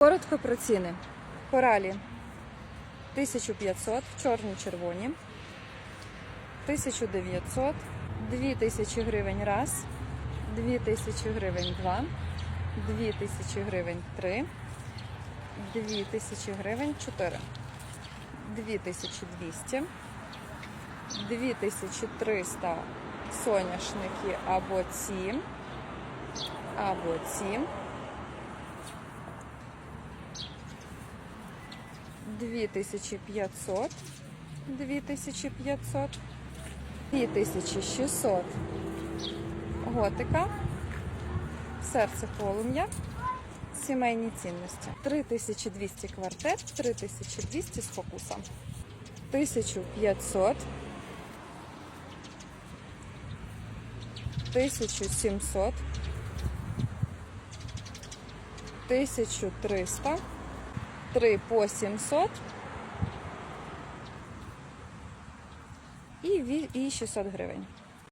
Коротко про ціни. Коралі 1500, чорні червоні, 1900, 2000 гривень раз, 2000 гривень два, 2000 гривень три, 2000 гривень чотири, 2200, 2300 соняшники або ці, або ці. 2500, 2500, 2600 готика, серце полум'я, сімейні цінності. 3200 квартет, 3200 з фокусом. 1500, 1700, 1300, 3 по 700 і, ві- і 600 гривень.